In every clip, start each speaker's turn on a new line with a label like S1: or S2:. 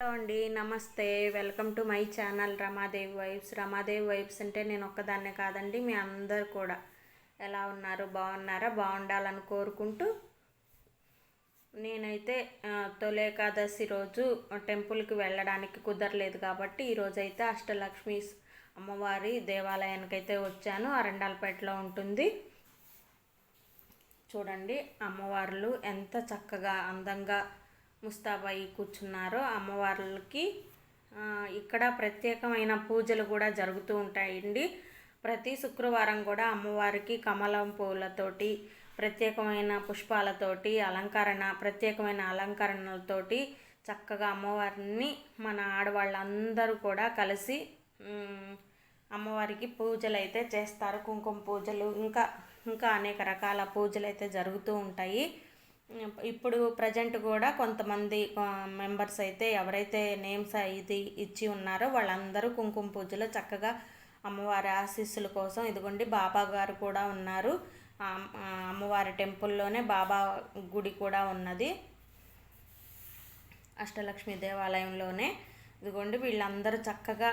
S1: Hello అండి నమస్తే. Welcome to my channel Ramadevi vibes. Ramadevi vibes అంటే నేను ఒక్కదాన్నే కాదండి మీ అందరు కూడా. ఎలా ఉన్నారు? బాగున్నారా? బాగుండాలని కోరుకుంటూ నేనైతే తొలేకాదశి తొలి ఏకాదశి రోజు టెంపుల్కి వెళ్ళడానికి కుదరలేదు కాబట్టి ఈరోజైతే అష్టలక్ష్మి అమ్మవారి దేవాలయానికి అయితే వచ్చాను. అరండాలపేటలో ఉంటుంది. చూడండి అమ్మవార్లు ఎంత చక్కగా అందంగా ముస్తాబాయి కూర్చున్నారో అమ్మవార్లకి. ఇక్కడ ప్రత్యేకమైన పూజలు కూడా జరుగుతూ ఉంటాయండి. ప్రతి శుక్రవారం కూడా అమ్మవారికి కమలం పూలతోటి ప్రత్యేకమైన పుష్పాలతోటి అలంకరణ ప్రత్యేకమైన అలంకరణలతోటి చక్కగా అమ్మవారిని మన ఆడవాళ్ళందరూ కూడా కలిసి అమ్మవారికి పూజలు అయితే చేస్తారు. కుంకుమ పూజలు ఇంకా ఇంకా అనేక రకాల పూజలు అయితే జరుగుతూ ఉంటాయి. ఇప్పుడు ప్రజెంట్ కూడా కొంతమంది మెంబర్స్ అయితే ఎవరైతే నేమ్స్ ఇది ఇచ్చి ఉన్నారో వాళ్ళందరూ కుంకుమ పూజలో చక్కగా అమ్మవారి ఆశీస్సుల కోసం ఇదిగోండి బాబా గారు కూడా ఉన్నారు. అమ్మవారి టెంపుల్లోనే బాబా గుడి కూడా ఉన్నది. అష్టలక్ష్మి దేవాలయంలోనే. ఇదిగోండి వీళ్ళందరూ చక్కగా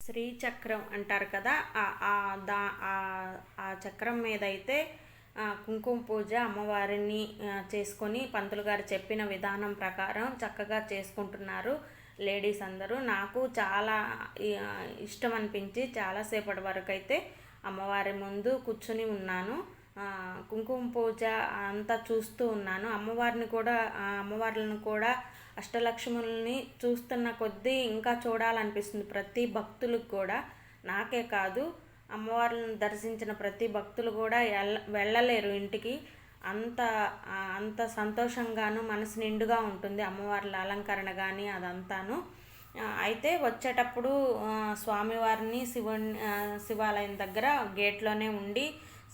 S1: శ్రీచక్రం అంటారు కదా ఆ- దా ఆ- చక్రం మీద అయితే కుంకుమ పూజ అమ్మవారిని చేసుకొని పంతులు గారు చెప్పిన విధానం ప్రకారం చక్కగా చేసుకుంటున్నారు లేడీస్ అందరూ. నాకు చాలా ఇష్టం అనిపించి చాలాసేపటి వరకు అయితే అమ్మవారి ముందు కూర్చుని ఉన్నాను. కుంకుమ పూజ అంతా చూస్తూ ఉన్నాను. అమ్మవారిని కూడా అమ్మవార్లను కూడా అష్టలక్ష్ముల్ని చూస్తున్న కొద్దీ ఇంకా చూడాలనిపిస్తుంది. ప్రతి భక్తులకు కూడా నాకే కాదు అమ్మవారిని దర్శించిన ప్రతి భక్తులు కూడా వెళ్ళ వెళ్ళలేరు ఇంటికి. అంత అంత సంతోషంగాను మనసు నిండుగా ఉంటుంది అమ్మవార్ల అలంకరణ కానీ అదంతాను. అయితే వచ్చేటప్పుడు స్వామివారిని శివుని శివాలయం దగ్గర గేట్లోనే ఉండి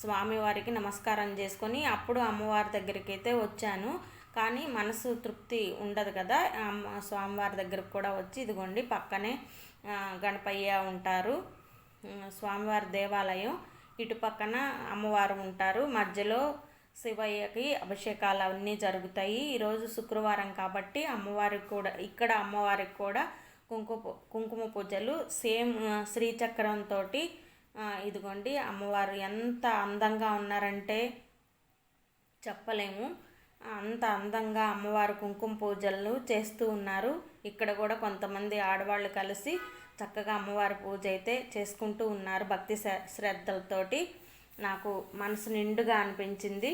S1: స్వామివారికి నమస్కారం చేసుకొని అప్పుడు అమ్మవారి దగ్గరికి అయితే వచ్చాను. కానీ మనసు తృప్తి ఉండదు కదా అమ్మ స్వామివారి దగ్గరకు కూడా వచ్చి ఇదిగోండి పక్కనే గణపయ్య ఉంటారు. స్వామివారి దేవాలయం ఇటు పక్కన అమ్మవారు ఉంటారు. మధ్యలో శివయ్యకి అభిషేకాలు అవన్నీ జరుగుతాయి. ఈరోజు శుక్రవారం కాబట్టి అమ్మవారికి కూడా ఇక్కడ అమ్మవారికి కూడా కుంకుమ కుంకుమ పూజలు సేమ్ శ్రీచక్రంతో ఇదిగోండి అమ్మవారు ఎంత అందంగా ఉన్నారంటే చెప్పలేము. అంత అందంగా అమ్మవారు కుంకుమ పూజలు చేస్తూ ఉన్నారు. ఇక్కడ కూడా కొంతమంది ఆడవాళ్ళు కలిసి చక్కగా అమ్మవారి పూజ అయితే చేసుకుంటూ ఉన్నారు భక్తి శ్ర- శ్రద్ధలతోటి. నాకు మనసు నిండుగా అనిపించింది.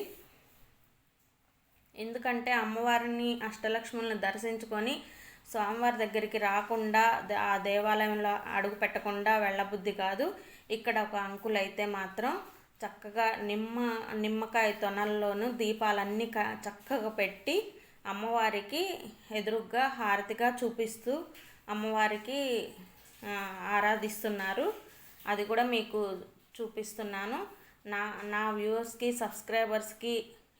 S1: ఎందుకంటే అమ్మవారిని అష్టలక్ష్ములను దర్శించుకొని స్వామివారి దగ్గరికి రాకుండా ఆ దేవాలయంలో అడుగు పెట్టకుండా వెళ్ళబుద్ధి కాదు. ఇక్కడ ఒక అంకుల్ అయితే మాత్రం చక్కగా నిమ్మ నిమ్మకాయ తొనల్లోనూ దీపాలన్నీ క చక్కగా పెట్టి అమ్మవారికి ఎదురుగ్గా హారతిగా చూపిస్తూ అమ్మవారికి ఆరాధిస్తున్నారు. అది కూడా మీకు చూపిస్తున్నాను. నా నా వ్యూవర్స్కి సబ్స్క్రైబర్స్కి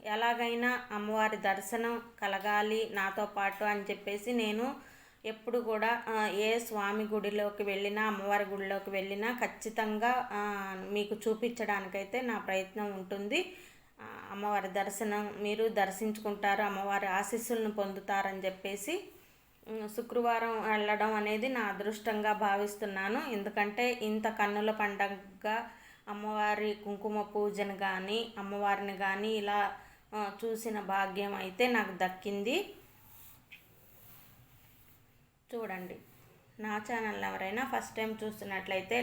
S1: ఎలాగైనా అమ్మవారి దర్శనం కలగాలి నాతో పాటు అని చెప్పేసి నేను ఎప్పుడు కూడా ఏ స్వామి గుడిలోకి వెళ్ళినా అమ్మవారి గుడిలోకి వెళ్ళినా ఖచ్చితంగా మీకు చూపించడానికైతే నా ప్రయత్నం ఉంటుంది. అమ్మవారి దర్శనం మీరు దర్శించుకుంటారు అమ్మవారి ఆశీస్సులను పొందుతారని చెప్పేసి శుక్రవారం వెళ్ళడం అనేది నా అదృష్టంగా భావిస్తున్నాను. ఎందుకంటే ఇంత కన్నుల పండగగా అమ్మవారి కుంకుమ పూజను కానీ అమ్మవారిని కానీ ఇలా చూసిన భాగ్యం అయితే నాకు దక్కింది. చూడండి నా ఛానల్ ఎవరైనా ఫస్ట్ టైం చూస్తున్నట్లయితే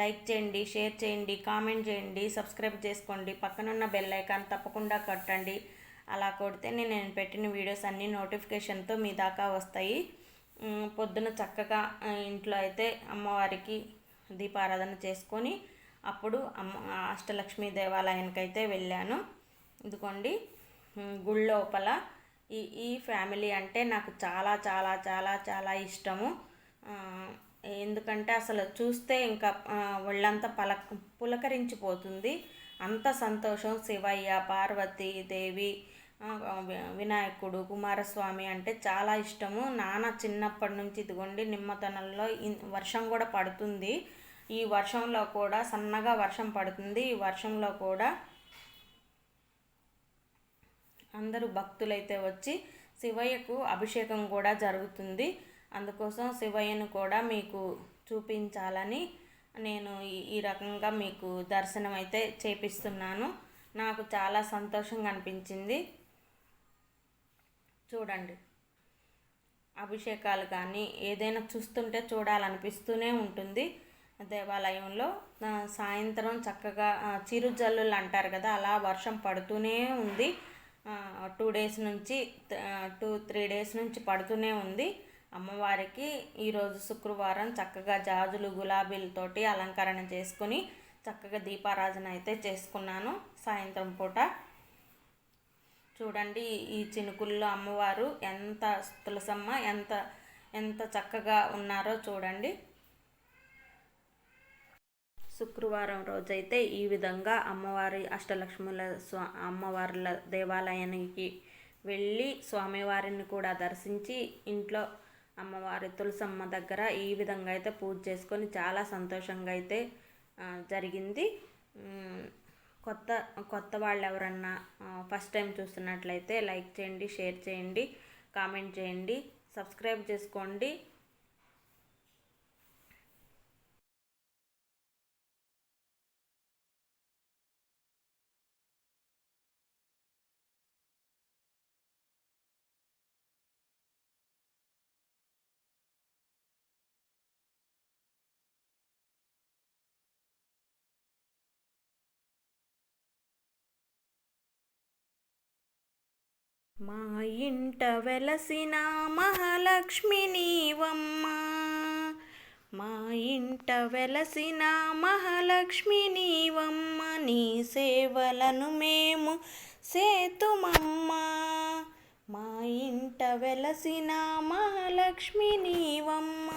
S1: లైక్ చేయండి షేర్ చేయండి కామెంట్ చేయండి సబ్స్క్రైబ్ చేసుకోండి. పక్కనున్న బెల్ ఐకాన్ తప్పకుండా కొట్టండి. అలా కొడితే నేను పెట్టిన వీడియోస్ అన్నీ నోటిఫికేషన్తో మీ దాకా వస్తాయి. పొద్దున చక్కగా ఇంట్లో అయితే అమ్మవారికి దీపారాధన చేసుకొని అప్పుడు అమ్మ అష్టలక్ష్మి దేవాలయానికి అయితే వెళ్ళాను. ఇదిగోండి గుడి లోపల ఈ ఈ ఫ్యామిలీ అంటే నాకు చాలా చాలా చాలా చాలా ఇష్టము. ఎందుకంటే అసలు చూస్తే ఇంకా ఒళ్ళంతా పల పులకరించిపోతుంది. అంత సంతోషం. శివయ్య పార్వతి దేవి వినాయకుడు కుమారస్వామి అంటే చాలా ఇష్టము. నాన్న చిన్నప్పటి నుంచి ఇదిగోండి నిమ్మతనంలో వర్షం కూడా పడుతుంది. ఈ వర్షంలో కూడా సన్నగా వర్షం పడుతుంది. ఈ వర్షంలో కూడా అందరూ భక్తులైతే వచ్చి శివయ్యకు అభిషేకం కూడా జరుగుతుంది. అందుకోసం శివయ్యను కూడా మీకు చూపించాలని నేను ఈ రకంగా మీకు దర్శనం అయితే చేపిస్తున్నాను. నాకు చాలా సంతోషంగా అనిపించింది. చూడండి. అభిషేకాలు కానీ ఏదైనా చూస్తుంటే చూడాలనిపిస్తూనే ఉంటుంది. దేవాలయంలో సాయంత్రం చక్కగా చిరుజల్లులు అంటారు కదా అలా వర్షం పడుతూనే ఉంది. టూ డేస్ నుంచి టూ త్రీ డేస్ నుంచి పడుతూనే ఉంది. అమ్మవారికి ఈరోజు శుక్రవారం చక్కగా జాజులు గులాబీలతోటి అలంకరణ చేసుకుని చక్కగా దీపారాధన అయితే చేసుకున్నాను సాయంత్రం పూట. చూడండి ఈ చినుకుల్లో అమ్మవారు ఎంత తులసమ్మ ఎంత ఎంత చక్కగా ఉన్నారో చూడండి. శుక్రవారం రోజైతే ఈ విధంగా అమ్మవారి అష్టలక్ష్ముల స్వా అమ్మవార్ల దేవాలయానికి వెళ్ళి స్వామివారిని కూడా దర్శించి ఇంట్లో అమ్మవారి తులసమ్మ దగ్గర ఈ విధంగా అయితే పూజ చేసుకొని చాలా సంతోషంగా అయితే జరిగింది. కొత్త కొత్త వాళ్ళు ఎవరన్నా ఫస్ట్ టైం చూస్తున్నట్లయితే లైక్ చేయండి షేర్ చేయండి కామెంట్ చేయండి సబ్స్క్రైబ్ చేసుకోండి. మా ఇంట వెలసిన మహాలక్ష్మి నీవమ్మ. మా ఇంట వెలసిన మహాలక్ష్మి నీవమ్మ నీ సేవలను మేము సేతుమమ్మ. మా ఇంట వెలసిన మహాలక్ష్మి నీవమ్మ.